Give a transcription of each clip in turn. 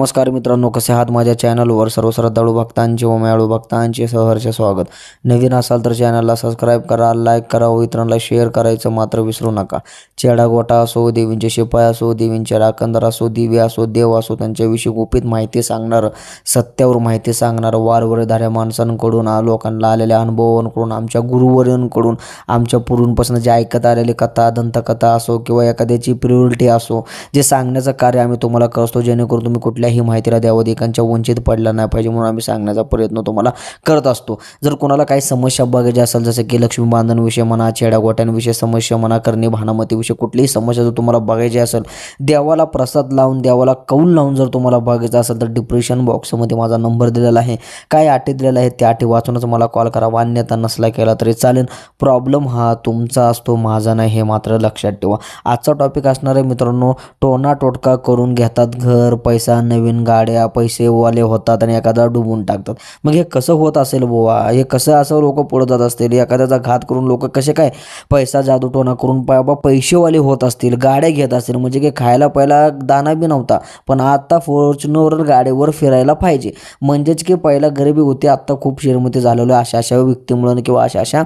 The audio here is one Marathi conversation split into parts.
नमस्कार मित्रांनो कसे आहात माझ्या चॅनलवर सर्व श्रद्धाळू भक्तांचे व मेळू भक्तांचे सहर्ष स्वागत. नवीन असाल तर चॅनलला सबस्क्राईब करा लाईक करा व इतरांना शेअर करायचं मात्र विसरू नका. चेडा गोटा असो देवींचे शिपाई असो देवींचे राखणदार असो दिवे असो देव असो त्यांच्याविषयी गुपित माहिती सांगणारं सत्यावर माहिती सांगणारं वारवरधाऱ्या माणसांकडून लोकांना आलेल्या अनुभवांकडून आमच्या गुरुवर्यांकडून आमच्या पूर्वीपासून जे ऐकत आलेली कथा दंतकथा असो किंवा एखाद्याची प्रियोरिटी असो जे सांगण्याचं कार्य आम्ही तुम्हाला करतो जेणेकरून तुम्ही कुठल्या कुठल्याही माहितीला द्यावं एकांच्या वंचित पडला नाही पाहिजे म्हणून आम्ही सांगण्याचा प्रयत्न तुम्हाला करत असतो. जर कोणाला काही समस्या बघायची असेल जसं की लक्ष्मी बांधणविषयी म्हणा चेड्या गोट्यांविषयी समस्या म्हणा करणे भानामतीविषयी कुठलीही समस्या जर तुम्हाला बघायची असेल देवाला प्रसाद लावून देवाला कौल लावून जर तुम्हाला बघायचं असेल तर डिप्रेशन बॉक्समध्ये माझा नंबर दिलेला आहे. काय अटी दिलेला आहे त्या आटी वाचूनच मला कॉल करा. मान्यता नसला केला तरी चालेल. प्रॉब्लेम हा तुमचा असतो माझा नाही हे मात्र लक्षात ठेवा. आजचा टॉपिक असणार आहे मित्रांनो टोना टोटका करून घेतात घर पैसा नवीन नवीन गाड्या पैसेवाले होतात आणि एखादा डुबून टाकतात. मग हे कसं होत असेल बुवा? हे कसं असं लोक पुढं जात असतील? एखाद्याचा घात करून लोक कसे काय पैसा जादूटोना करून बाबा पैसेवाले होत असतील गाड्या घेत असतील? म्हणजे की खायला पहिला दाना बी नव्हता पण आत्ता फॉर्च्युनर गाडीवर फिरायला पाहिजे. म्हणजेच की पहिला गरिबी होती आत्ता खूप श्रीमती झालेलो आहे अशा अशा व्यक्तीमुळं किंवा अशा अशा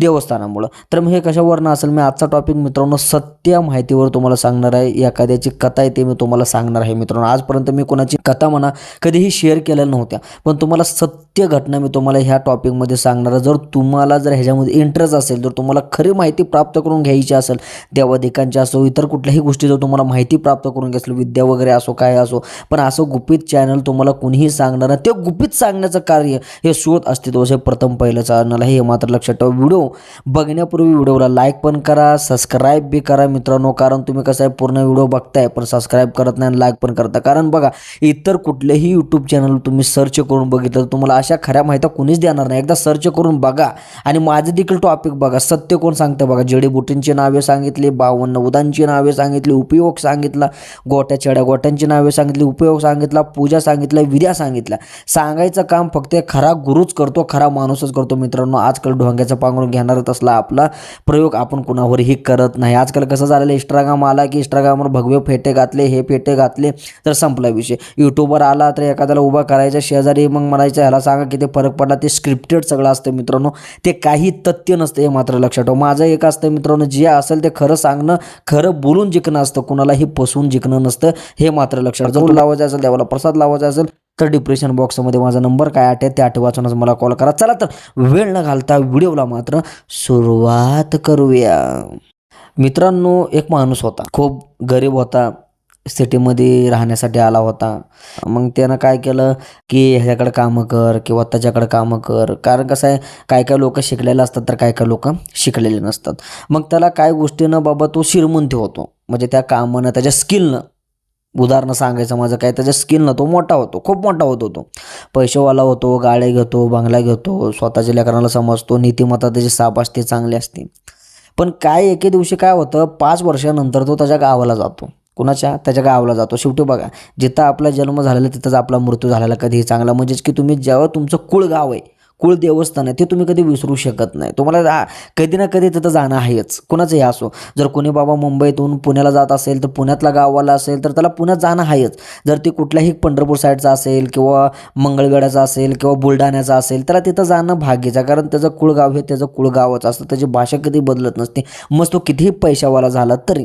देवस्थानामुळं. तर मग हे कशावरनं असेल? मी आजचा टॉपिक मित्रांनो सत्य माहितीवर तुम्हाला सांगणार आहे. एखाद्याची कथा आहे ते मी तुम्हाला सांगणार आहे मित्रांनो. आजपर्यंत मी कोणाची कथा म्हणा कधीही शेअर केल्या नव्हत्या. पण तुम्हाला सत्य घटना मी तुम्हाला ह्या टॉपिकमध्ये सांगणार जर तुम्हाला जर ह्याच्यामध्ये इंटरेस्ट असेल जर तुम्हाला खरी माहिती प्राप्त करून घ्यायची असेल देवाधिकांची असो इतर कुठल्याही गोष्टी जर तुम्हाला माहिती प्राप्त करून घ्यायची विद्या वगैरे असो काय असो पण असं गुपित चॅनल तुम्हाला कुणीही सांगणार नाही. ते गुपित सांगण्याचं कार्य हे शोध अस्तित्वाचे प्रथम पहिलं चॅनल आहे. हे मात्र लक्षात ठेवा. व्हिडिओ बघण्यापूर्वी व्हिडिओला लाईक पण करा सबस्क्राईब बी करा मित्रांनो. कारण तुम्ही कसं आहे पूर्ण व्हिडिओ बघताय पण सबस्क्राईब करत नाही आणि लाईक पण करता. कारण बघा इतर कुठलेही यूट्यूब चॅनल तुम्ही सर्च करून बघितलं तुम्हाला अशा खऱ्या माहिती कुणीच देणार नाही. एकदा सर्च करून बघा आणि माझं देखील टॉपिक बघा. सत्य कोण सांगतं बघा? जडीबुटींची नावे सांगितली बावन्न उदांची नावे सांगितली उपयोग सांगितला गोट्या चेड्या गोट्यांची नावे सांगितली उपयोग सांगितला पूजा सांगितल्या विद्या सांगितल्या. सांगायचं काम फक्त खरा गुरुच करतो खरा माणूसच करतो. मित्रांनो आजकाल ढोंग्याचं पांघरून घेणारच असला आपला प्रयोग आपण कुणावरही करत नाही. आजकाल कसं झालेलं इंस्टाग्राम आला की इंस्टाग्रामवर भगवे फेटे घातले हे फेटे घातले तर संपला विषय. यूट्यूबवर आला तर एखाद्याला उभा करायच्या शेजारी मग म्हणायचं ह्याला सांगा किती फरक पडला. ते स्क्रिप्टेड सगळं असतं मित्रांनो. ते काही तथ्य नसतं हे मात्र लक्षात ठेवा. माझं एक असतं मित्रांनो जे असेल ते खरं सांगणं खरं बोलून जिंकणं असतं. कुणालाही फसवून जिंकणं नसतं हे मात्र लक्षात ठेवा. जर लावायचं असेल देवाला प्रसाद लावायचा असेल तर डिप्रेशन बॉक्समध्ये माझा नंबर काय आठ आहे त्या आठ वाचूनच मला कॉल करा. चला तर वेळ न घालता व्हिडिओला मात्र सुरुवात करूया. मित्रांनो एक माणूस होता. खूप गरीब होता. सिटीमध्ये राहण्यासाठी आला होता. मग त्यानं काय केलं की ह्याच्याकडे कामं कर किंवा त्याच्याकडे कामं कर. कारण कसं आहे काय काय लोक शिकलेले असतात तर काय काय लोक शिकलेले नसतात. मग त्याला काय गोष्टीनं बाबा तो श्रीमंत होतो. म्हणजे त्या कामानं त्याच्या स्किलनं. उदाहरणं सांगायचं माझं काय त्याच्या स्किलनं तो मोठा होतो खूप मोठा होत होतो. तो पैसेवाला होतो गाड्या घेतो बंगला घेतो स्वतःच्या लेकरांना समजतो नीतिमत्ता त्याची साप असते चांगली असते. पण काय एके दिवशी काय होतं पाच वर्षानंतर तो त्याच्या गावाला जातो. कुणाच्या? त्याच्या गावाला जातो. शेवटी बघा जिथं आपला जन्म झालेला तिथंच आपला मृत्यू झालेला कधीही चांगला. म्हणजेच की तुम्ही जेव्हा तुमचं कुळ गाव आहे कुळ देवस्थान आहे ते तुम्ही कधी विसरू शकत नाही. तुम्हाला कधी ना कधी तिथं जाणं आहेच. कुणाचंही असो. जर कोणी बाबा मुंबईतून पुण्याला जात असेल तर पुण्यातला गावाला असेल तर त्याला पुण्यात जाणं आहेच. जर ते कुठल्याही पंढरपूर साईडचा असेल किंवा मंगळगडाचा असेल किंवा बुलढाण्याचा असेल त्याला तिथं जाणं भाग्याचं कारण त्याचं कुळगाव हे त्याचं कुळगावच असतं. त्याची भाषा कधी बदलत नसते. मग तो कितीही पैशावाला झाला तरी.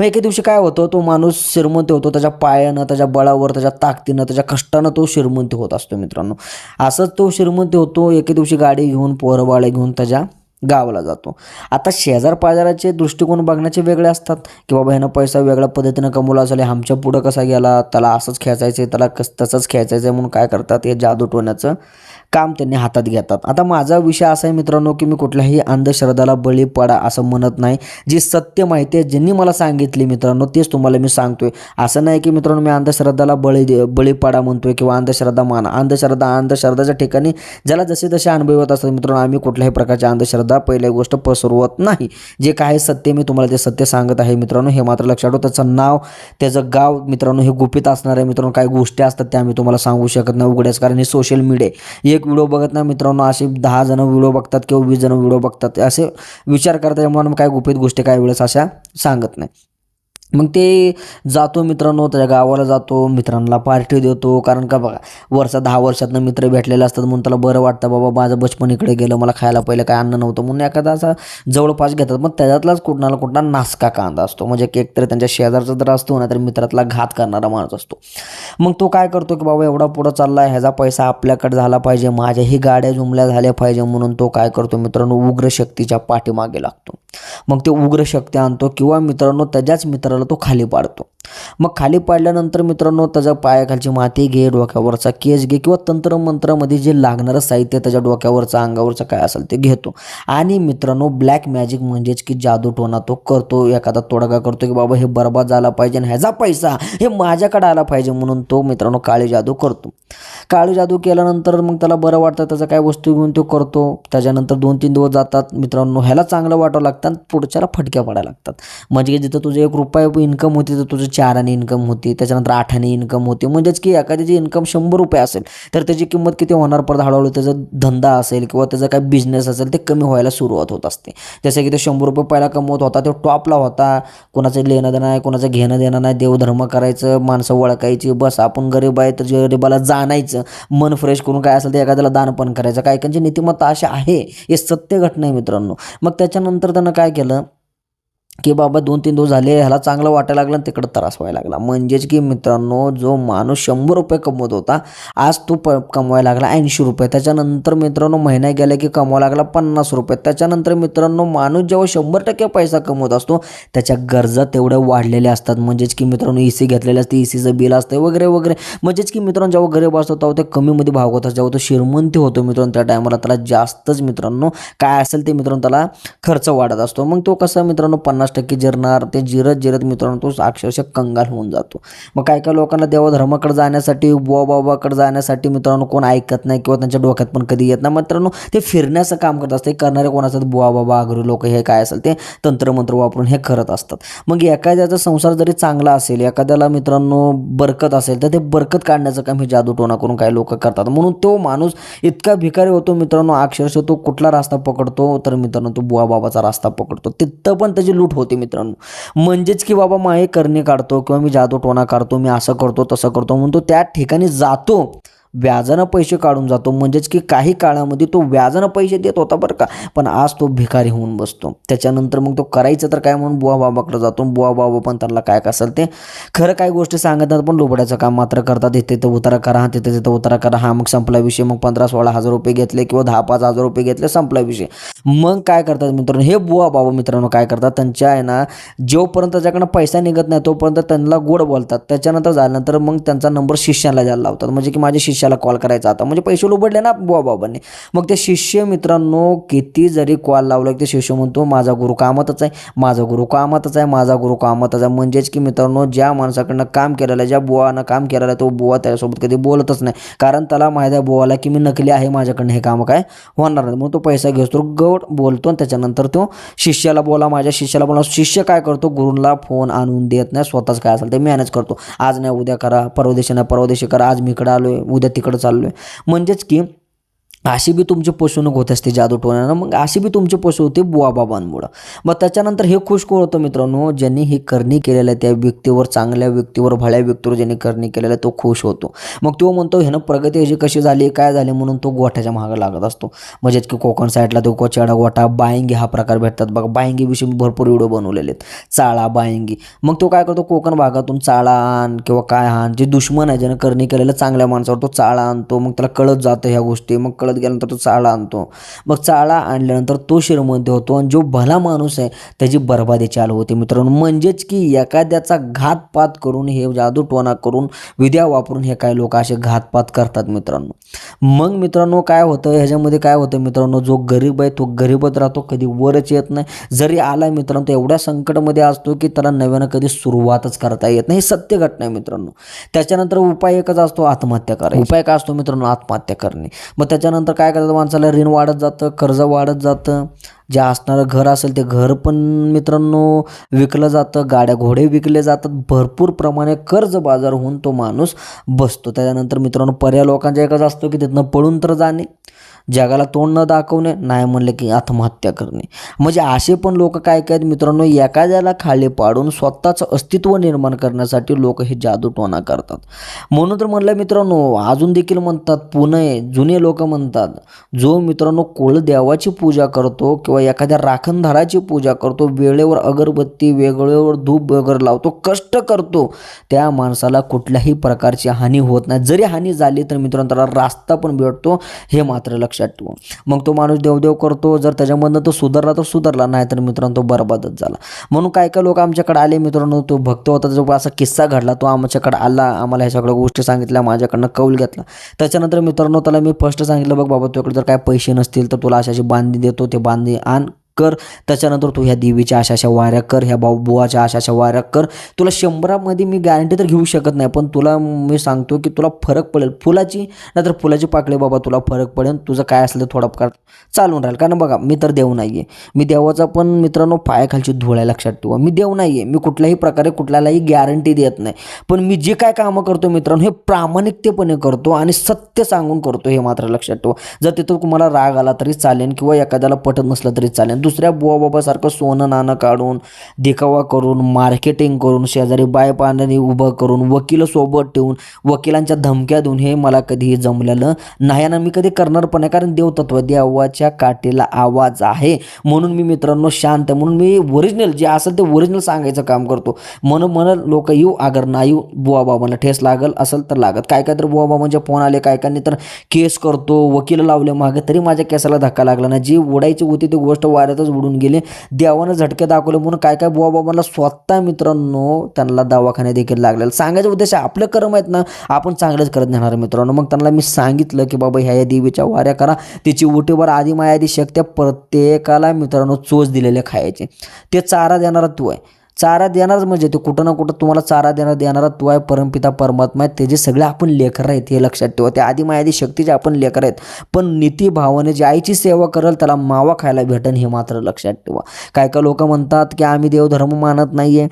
मग एके दिवशी काय होतं तो माणूस श्रीमंत होतो. त्याच्या पायानं त्याच्या बळावर त्याच्या ताकदीनं त्याच्या कष्टानं तो श्रीमंत होत असतो मित्रांनो. असंच तो श्रीमंत होतो एके दिवशी गाडी घेऊन पोरबाळे घेऊन त्याच्या गावाला जातो. आता शेजार पाजाराचे दृष्टिकोन बघण्याचे वेगळे असतात. की बाबा ह्यानं पैसा वेगळ्या पद्धतीनं कमवला असेल आमच्या पुढं कसा गेला? त्याला असंच खेचायचं आहे त्याला कस तसंच खेचायचं आहे म्हणून काय करतात? हे जादू टोण्याचं काम त्यांनी हातात घेतात. आता माझा विषय असा आहे मित्रांनो की मी कुठल्याही अंधश्रद्धाला बळी पडा असं म्हणत नाही. जी सत्य माहिती आहे ज्यांनी मला सांगितली मित्रांनो तेच तुम्हाला मी सांगतोय. असं नाही की मित्रांनो मी अंधश्रद्धाला बळी दे- बळी पडा म्हणतोय किंवा अंधश्रद्धा माना. अंधश्रद्धा अंधश्रद्धाच्या ठिकाणी ज्याला जसे तसे अनुभव येत असतात मित्रांनो आम्ही कुठल्याही प्रकारची अंधश्रद्धा पहिल्या गोष्ट पसरवत नाही. जे काय सत्य मी तुम्हाला ते सत्य सांगत आहे मित्रांनो. हे मात्र लक्षात ठेवा त्याचं नाव त्याचं गाव मित्रांनो हे गुपित असणार आहे मित्रांनो. काही गोष्टी असतात त्या आम्ही तुम्हाला सांगू शकत नाही उघड्याच कारण हे सोशल मीडिया एक व्हिडिओ बघत नाही मित्रांनो असे दहा जण व्हिडिओ बघतात किंवा वीस जण व्हिडिओ बघतात. असे विचार करता त्यामुळे काही गुपित गोष्टी काही वेळेस अशा सांगत नाही. मग ते जातो मित्रांनो त्याच्या गावाला जातो मित्रांना पार्टी देतो. कारण का बघा वर्षा दहा वर्षातनं मित्र भेटलेले असतात म्हणून त्याला बरं वाटतं बाबा माझं बचपन इकडे गेलं मला खायला पहिलं काय अन्न नव्हतं. म्हणून एखादा असा जवळपास घेतात. मग त्याच्यातलाच कुठणाला कुठला नासका कांदा असतो. म्हणजे की एकतर त्यांच्या शेजारचा तर असतो ना तर मित्रातला घात करणारा माणूस असतो. मग तो काय करतो की बाबा एवढा पुढं चालला आहे ह्याचा पैसा आपल्याकडे झाला पाहिजे माझ्याही गाड्या जुमल्या झाल्या पाहिजे. म्हणून तो काय करतो मित्रांनो उग्र शक्तीच्या पाठीमागे लागतो. मग ते उग्र शक्ती आणतो किंवा मित्रांनो त्याच्याच मित्राला तो खाली पाडतो. मग खाली पाडल्यानंतर मित्रांनो त्याच्या पायाखालची माती घे डोक्यावरचा केस घे किंवा तंत्रमंत्रामध्ये जे लागणारं साहित्य त्याच्या डोक्यावरचा अंगावरचं काय असेल ते घेतो. आणि मित्रांनो ब्लॅक मॅजिक म्हणजेच की जादू टोना तो करतो एखादा तोडगा करतो की बाबा हे बरबाद झाला पाहिजे आणि ह्याचा पैसा हे माझ्याकडे आला पाहिजे म्हणून तो मित्रांनो काळी जादू करतो. काळी जादू केल्यानंतर मग त्याला बरं वाटतं त्याचा काय वस्तू घेऊन तो करतो. त्याच्यानंतर दोन तीन दिवस जातात मित्रांनो ह्याला चांगलं वाटावं लागतं. आणि पुढच्याला फटक्या पडायला लागतात. म्हणजे की जिथं तुझे एक रुपये इन्कम होती तर तुझं चाराने इन्कम होती त्याच्यानंतर आठाने इन्कम होती. म्हणजेच की एखाद्याची इन्कम शंभर रुपये असेल तर त्याची किंमत किती होणार? परत हळूहळू त्याचा धंदा असेल किंवा त्याचा काय बिझनेस असेल ते कमी व्हायला सुरुवात होत असते. जसं की ते शंभर रुपये पहिला कमवत होता तो टॉपला होता. कोणाचं लेणं देणं नाही कोणाचं घेणं देणं नाही देवधर्म करायचं माणसं ओळखायची बस आपण गरीब आहे तर गरीबाला जाणायचं मन फ्रेश करून काय असेल ते एखाद्याला दान पण करायचं. काय काहींची नीतिमत्ता अशी आहे हे सत्य घटना आहे मित्रांनो. मग त्याच्यानंतर त्यांना काय केलं की बाबा दोन तीन दिवस झाले ह्याला चांगलं वाटायला लागलं आणि तिकडं त्रास व्हायला लागला. म्हणजेच की मित्रांनो जो माणूस शंभर रुपये कमवत होता आज तो प कमवायला लागला ऐंशी रुपये. त्याच्यानंतर मित्रांनो महिना गेला की कमवायला लागला पन्नास रुपये. त्याच्यानंतर मित्रांनो माणूस जेव्हा शंभर टक्के पैसा कमवत असतो त्याच्या गरजा तेवढ्या वाढलेल्या असतात. म्हणजेच की मित्रांनो ई सी घेतलेली असते ई सीचं बिल असतं वगैरे वगैरे. म्हणजेच की मित्रांनो जेव्हा गरीब असतो तेव्हा ते कमीमध्ये भाव होतात जेव्हा तो श्रीमंती होतो मित्रांनो त्या टायमाला त्याला जास्तच मित्रांनो काय असेल ते मित्रांनो त्याला खर्च वाढत असतो. मग तो कसा मित्रांनो पन्नास टक्के जिरणार ते जिरत जिरत मित्रांनो तो अक्षरशः कंगाल होऊन जातो. मग काय काय लोकांना देवधर्माकडे जाण्यासाठी बुवा बाबाकडे जाण्यासाठी मित्रांनो कोण ऐकत नाही किंवा त्यांच्या डोक्यात पण कधी येत नाही. मित्रांनो ते फिरण्याचं काम करत असते. करणारे कोण असतात? बुवा बाबा आगरी लोक हे काय असेल ते तंत्रमंत्र वापरून हे करत असतात. मग एखाद्याचा संसार जरी चांगला असेल एखाद्याला मित्रांनो बरकत असेल तर ते बरकत काढण्याचं काम हे जादूटोणा करून काही लोक करतात. म्हणून तो माणूस इतका भिकारी होतो मित्रांनो अक्षरशः तो कुठला रस्ता पकडतो? तर मित्रांनो तो बुवा बाबाचा रस्ता पकडतो. तिथं पण त्याची लूट होते मित्रांनो. म्हणजेच की बाबा माये करणे काढतो किंवा मी जादू टोना काढतो मी असं करतो तसं करतो म्हणून तो त्या ठिकाणी जातो. व्याजानं पैसे काढून जातो. म्हणजेच की काही काळामध्ये तो व्याजानं पैसे देत होता बरं का. पण आज तो भिकारी होऊन बसतो. त्याच्यानंतर मग तो करायचं तर काय म्हणून? बुवा बाबाकडे जातो. बुवा बाबा पण त्याला काय असेल ते खरं काय गोष्टी सांगतात पण लोबड्याचं काम मात्र करतात. इथे तर उतारा करा हा तिथे तिथं उतारा करा. हा मग संपला विषय. मग पंधरा सोळा हजार रुपये घेतले किंवा दहा पाच हजार रुपये घेतले संपला विषय. मग काय करतात मित्रांनो? हे बुवा बाबा मित्रांनो काय करतात? त्यांच्या आहे ना जोपर्यंत त्याच्याकडनं पैसा निघत नाही तोपर्यंत त्यांना गोड बोलतात. त्याच्यानंतर झाल्यानंतर मग त्यांचा नंबर शिष्याला द्यायला लावतात. म्हणजे की माझ्या शिष्याला कॉल करायचा आता म्हणजे पैसे लुबडले ना बुवा बाबांनी. मग ते शिष्य मित्रांनो किती जरी कॉल लावला की ते शिष्य म्हणतो माझा गुरु कामातच आहे माझा गुरु कामातच आहे माझा गुरु कामातच आहे. म्हणजेच की मित्रांनो ज्या माणसाकडनं काम केलेलं आहे ज्या बुवानं काम केलेलं आहे तो बुवा त्याच्यासोबत कधी बोलतच नाही. कारण त्याला माहीत आहे बुवाला की मी नकली आहे माझ्याकडनं हे काम काय होणार नाही. म्हणून तो पैसा घेतो गौड बोलतो आणि त्याच्यानंतर तो शिष्याला बोला माझ्या शिष्याला बोला. शिष्य काय करतो? गुरुला फोन आणून देत नाही स्वतःच काय असेल ते मॅनेज करतो. आज नाही उद्या करा परवदेशी नाही परवदेशी करा आज मी इकडं आलो आहे उद्या तिकडं चाललो आहे म्हणजेच की अशी बी तुमची फसवणूक होत असते जादू टोण्यानं मग अशी बी तुमची फसवणूक होते बुवा बाबांमुळं. मग त्याच्यानंतर हे खुश कोण होतं मित्रांनो? ज्यांनी ही करणी केलेलं आहे त्या व्यक्तीवर चांगल्या व्यक्तीवर भल्या व्यक्तीवर ज्यांनी करणी केलेलं आहे तो खुश होतो. मग तो म्हणतो ह्यानं प्रगती अशी कशी झाली काय झाली म्हणून तो गोठ्याच्या मागं लागत असतो. म्हणजेच की कोकण साईडला तो कोचेडा गोठा बायंगी हा प्रकार भेटतात. बघा बायंगीविषयी मी भरपूर व्हिडिओ बनवलेले आहेत. चाळा बायंगी. मग तो काय करतो? कोकण भागातून चाळा आण किंवा काय आण जे दुश्मन आहे ज्यानं करणी केलेलं चांगल्या माणसावर तो चाळा आणतो. मग त्याला कळत जातं ह्या गोष्टी. मग कळत गेल्यानंतर तो चाळा आणतो. मग चाळा आणल्यानंतर तो श्रीमंत होतो आणि जो भला माणूस आहे त्याची बर्बादी चालू होते. मित्रांनो म्हणजेच की एखाद्याचा घातपात करून हे जादूटोणा करून विद्या वापरून हे काय लोक असे घातपात करतात मित्रांनो. मग मित्रांनो काय होतं? ह्याच्यामध्ये काय होतं मित्रांनो? जो गरीब आहे तो गरीबच राहतो कधी वरच येत नाही. जरी आला मित्रांनो तो एवढ्या संकटमध्ये असतो की त्याला नव्यानं कधी सुरुवातच करता येत नाही. हे सत्य घटना आहे मित्रांनो. त्याच्यानंतर उपाय एकच असतो आत्महत्या करा उपाय काय असतो मित्रांनो? आत्महत्या करणे. मग त्याच्यानंतर काय करतं माणसाला ऋण वाढत जातं कर्ज वाढत जातं. जे असणारं घर असेल ते घर पण मित्रांनो विकलं जातं गाड्या घोडे विकले जातात. भरपूर प्रमाणे कर्ज बाजार होऊन तो माणूस बसतो. त्याच्यानंतर मित्रांनो पर्याय लोकांच्या एकच असतो की तिथनं पळून तर जाणे. जगाला तोंड न दाखवणे नाही म्हणलं की आत्महत्या करणे. म्हणजे असे पण लोक काय काय आहेत मित्रांनो एखाद्याला खाली पाडून स्वतःचं अस्तित्व निर्माण करण्यासाठी लोक हे जादूटोणा करतात. म्हणून तर म्हणलं मित्रांनो अजून देखील म्हणतात पुणे जुने लोक म्हणतात जो मित्रांनो कुलदेवाची पूजा करतो किंवा एखाद्या राखणधाराची पूजा करतो वेळेवर अगरबत्ती वेगळेवर धूप वगैरे लावतो कष्ट करतो त्या माणसाला कुठल्याही प्रकारची हानी होत नाही. जरी हानी झाली तर मित्रांनो त्याला रास्ता पण भेटतो. हे मात्र लक्षात ठेवा. मग तो माणूस देवदेव करतो जर त्याच्यामधनं तो सुधारला तर सुधारला नाही तर मित्रांनो तो बरबादच झाला. म्हणून काय काय लोक आमच्याकडे आले मित्रांनो तो भक्त होता जो असा किस्सा घडला तो आमच्याकडे आला आम्हाला ह्या सगळ्या गोष्टी सांगितल्या माझ्याकडनं कौल घेतला. त्याच्यानंतर मित्रांनो त्याला मी फर्स्ट सांगितलं बघ बाबा तुझ्याकडे जर काय पैसे नसतील तर तुला अशी बांधी देतो ते बांधी आण. कर. त्याच्यानंतर तू ह्या देवीच्या अशा अशा वाऱ्या कर ह्या बाबू बुवाच्या अशा अशा वाऱ्या कर. तुला शंभरामध्ये मी गॅरंटी तर घेऊ शकत नाही पण तुला मी सांगतो की तुला फरक पडेल. फुलाची नाहीतर फुलाची पाकळी बाबा तुला फरक पडेल तुझं काय असलं तर चालून राहील. कारण बघा मी तर देव नाही आहे मी देवाचा पण मित्रांनो पायाखालची धुळ आहे लक्षात ठेवा. मी देव नाही आहे मी कुठल्याही प्रकारे कुठल्यालाही गॅरंटी देत नाही. पण मी जे काय कामं करतो मित्रांनो हे प्रामाणिकतेपणे करतो आणि सत्य सांगून करतो हे मात्र लक्षात ठेवा. जर तिथं तुम्हाला राग आला तरी चालेल किंवा एखाद्याला पटत नसलं तरी चालेल. दुसऱ्या बुवा बाबासारखं सोनं नाणं काढून देखावा करून मार्केटिंग करून शेजारी बाय पाण्याने उभं करून वकील सोबत ठेवून वकिलांच्या धमक्या देऊन हे मला कधीही जमलेलं नाही आणि मी कधी करणार पण नाही. कारण देवतत्व देवाच्या काठीला आवाज आहे. म्हणून मी मित्रांनो शांत आहे. म्हणून मी ओरिजिनल जे असेल ते ओरिजिनल सांगायचं काम करतो. म्हणून मन लोक येऊ अगर नाही येऊ बुवा बाबांना ठेस लागल असेल तर लागत. काय काय तर बुवा बाबांचे फोन आले काय काय तर केस करतो वकील लावले मागे तरी माझ्या केसाला धक्का लागला नाही. जी उडायची होती ती गोष्ट वाऱ्यातच उडून गेले. देवानं झटके दाखवले म्हणून काय काय बुवा बाबांना स्वतः मित्रांनो त्यांना दवाखाने देखील लागलेला. सांगायचा उद्देश आपलं कर्म आहेत ना आपण चांगलंच करत नेणार मित्रांनो. मग त्यांना मी सांगितलं की बाबा ह्या या देवीच्या वाऱ्या करा तिची उटीवर आधी माया आधी प्रत्येकाला मित्रांनो चोच दिलेले खायचे. ते चारा देणारा तू आहे. चारा देणारच म्हणजे ते कुठं ना कुठं तुम्हाला चारा देणार देणारा तू आहे परमपिता परमात्मा आहे. त्याचे सगळे आपण लेकर आहेत हे लक्षात ठेवा. ते आधी मायादी शक्तीचे आपण लेकर आहेत. पण नीती भावाने जे आईची सेवा करेल त्याला मावा खायला भेटन हे मात्र लक्षात ठेवा. काय काय लोक म्हणतात की आम्ही देवधर्म मानत नाही आहे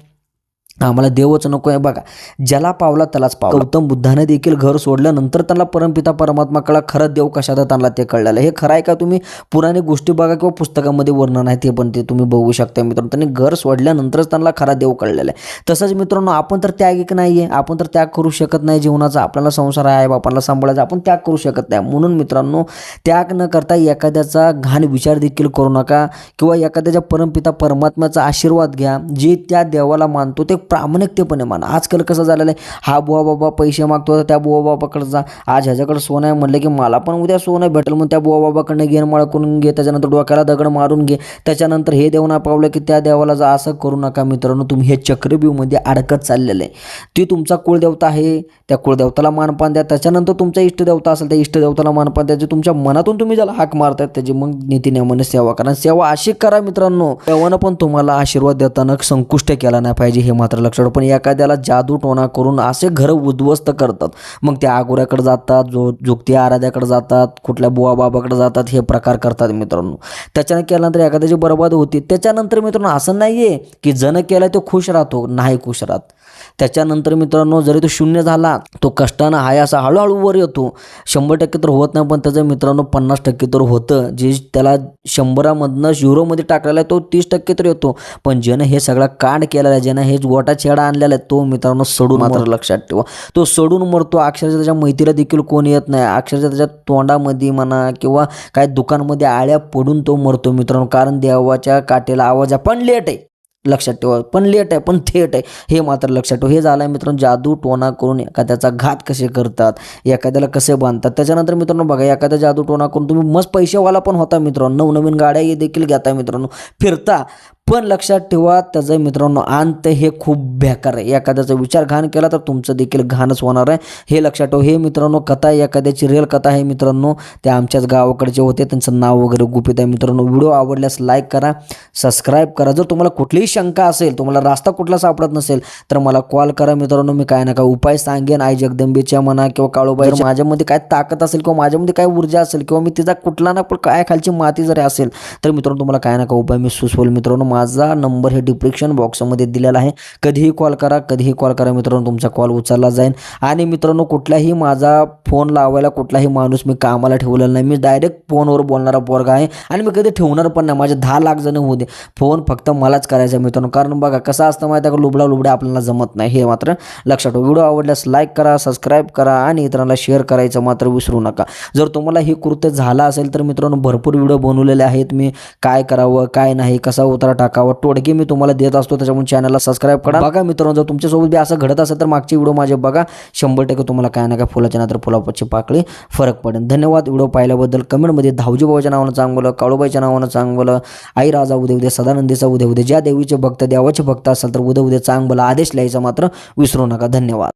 आम्हाला देवच नको आहे बघा. ज्याला पावला त्यालाच पावला. गौतम बुद्धाने देखील घर सोडल्यानंतर त्यांना परमपिता परमात्मा कळा खरं देव कशात त्यांना ते कळलेलं हे खरं आहे का तुम्ही पुराणे गोष्टी बघा किंवा पुस्तकामध्ये वर्णन आहे ते पण ते तुम्ही बघू शकता मित्रांनो. त्यांनी घर सोडल्यानंतरच त्यांना खरा देव कळलेला आहे. तसंच मित्रांनो आपण तर त्याग एक नाही आहे आपण तर त्याग करू शकत नाही जीवनाचा. आपल्याला संसार आहे बापाला सांभाळायचा. आपण त्याग करू शकत नाही. म्हणून मित्रांनो त्याग न करता एखाद्याचा घाण विचार देखील करू नका किंवा एखाद्याच्या परमपिता परमात्म्याचा आशीर्वाद घ्या. जे त्या देवाला मानतो ते प्रामाणिकतेपणे माना. आजकाल कसं झालेलं आहे? हा बुवा बाबा पैसे मागतो त्या बुवा बाबाकडे जा. आज ह्याच्याकडे सोनं आहे म्हणलं की मला पण उद्या सोनं भेटेल मग त्या बुवा बाबाकडनं घेण मळ करून घे त्याच्यानंतर डोक्याला दगड मारून घे. त्याच्यानंतर हे देव ना पावलं की त्या देवाला जा असं करू नका मित्रांनो. तुम्ही हे चक्रव्यूहमध्ये अडकत चाललेलं आहे. ती तुमचा कुळदेवता आहे. त्या कुळदेवताला मानपान द्या. त्याच्यानंतर तुमचा इष्टदेवता असेल त्या इष्टदेवताला मानपान द्या. जे तुमच्या मनातून तुम्ही ज्याला हाक मारतात त्याची मग नीतीनियमाने सेवा करा. सेवा अशी करा मित्रांनो. देवानं पण तुम्हाला आशीर्वाद देताना संकुष्ट केला नाही पाहिजे हे मात्र लक्षात पण एखाद्याला जादू टोणा करून असे घरं उद्ध्वस्त करतात. मग त्या आगोऱ्याकडे जातात जो जुगती आराध्याकडे जातात कुठल्या बुवा बाबाकडे जातात हे प्रकार करतात मित्रांनो. त्याच्यानं केल्यानंतर एखाद्याची बरबाद होती. त्याच्यानंतर मित्रांनो असं नाही आहे की जण केला तो खुश राहतो नाही खुश राहत. त्याच्यानंतर मित्रांनो जरी तो शून्य झाला तो कष्टानं हाय असा हळूहळू वर येतो. शंभर टक्के तर होत नाही पण त्याचं मित्रांनो पन्नास टक्के तर होतं. जे त्याला शंभरामधनं झिरोमध्ये टाकलेला आहे तो तीस टक्के तर येतो. पण ज्यानं हे सगळा कांड केलेला आहे ज्यानं हे गोटा छेडा आणलेला आहे तो मित्रांनो सोडून मात्र लक्षात ठेवा. तो सोडून मरतो. अक्षरशः त्याच्या मैत्रीला देखील कोण येत नाही. अक्षरशः त्याच्या तोंडामध्ये म्हणा किंवा काय दुकानमध्ये आळ्या पडून तो मरतो मित्रांनो. कारण देवाच्या काटेला आवाज आहे पण लेट आहे. लक्षात ठेवा. पण लेट आहे पण थेट आहे. हे मात्र लक्षात ठेवा. हे झालं आहे मित्रांनो जादू टोना करून एखाद्याचा घात कसे करतात एखाद्याला कसे बांधतात. त्याच्यानंतर मित्रांनो बघा एखाद्या जादू टोना करून तुम्ही मस्त पैसेवाला पण होता मित्रांनो. नवनवीन गाड्या देखील घेता मित्रांनो. फिरता. पण लक्षात ठेवा त्याचं मित्रांनो अंत हे खूप बेकार आहे. एखाद्याचा विचार घाण केला तर तुमचं देखील घाणच होणार आहे. हे लक्षात ठेवा हे मित्रांनो कथा आहे एखाद्याची रिअल कथा आहे मित्रांनो. ते आमच्याच गावाकडचे होते त्यांचं नाव वगैरे गुपित आहे मित्रांनो. व्हिडिओ आवडल्यास लाईक करा सबस्क्राईब करा. जर तुम्हाला कुठलीही शंका असेल तुम्हाला रास्ता कुठला सापडत नसेल तर मला कॉल करा मित्रांनो. मी काय ना काय उपाय सांगेन. आई जगदंबेच्या म्हणा किंवा काळोबाई माझ्यामध्ये काय ताकद असेल किंवा माझ्यामध्ये काय ऊर्जा असेल किंवा मी तिचा कुठला ना पण काय खालची माती जरी असेल तर मित्रांनो तुम्हाला काय ना काय उपाय मी सुचवेल मित्रांनो. माझा नंबर हे डिस्क्रिप्शन बॉक्समध्ये दिलेला आहे. कधीही कॉल करा कधीही कॉल करा. मित्रांनो तुमचा कॉल उचलला जाईल आणि मित्रांनो कुठलाही माझा फोन लावायला कुठलाही माणूस मी कामाला ठेवलेला नाही. मी डायरेक्ट फोनवर बोलणारा पोरगा आहे. आणि मी कधी ठेवणार पण नाही. माझे दहा लाख जण होऊ दे. फोन फक्त मलाच करायचा आहे मित्रांनो. कारण बघा कसं असतं माहिती आहे का? लुबडा लुबड्या आपल्याला जमत नाही. हे मात्र लक्षात ठेवा. व्हिडिओ आवडल्यास लाईक करा सबस्क्राईब करा आणि इतरांना शेअर करायचं मात्र विसरू नका. जर तुम्हाला हे कृत्य झालं असेल तर मित्रांनो भरपूर व्हिडिओ बनवलेले आहेत. मी काय करावं काय नाही कसा उतारा टाकावा. टोडगे मी तुम्हाला देत असतो त्याच्यामुळे चॅनलला सबस्क्राईब करा. बघा मित्रांनो जर तुमच्यासोबत बी असं घडत असेल तर मागचे व्हिडिओ माझे बघा. शंभर टक्के तुम्हाला काय ना काय फुलाच्या नंतर फुलापाची पाकळी फरक पडेल. धन्यवाद व्हिडिओ पाहिल्याबद्दल. कमेंटमध्ये धावजी नावानं चांगलं काळूबाईच्या नावानं चांगलं आई राजा उद्या उद्या सदानंदीचा उद्या उद्या ज्या देवीचे भक्त देवाचे भक्त असाल तर उद्या उद्या चांगलं आदेश लिहायचा मात्र विसरू नका. धन्यवाद.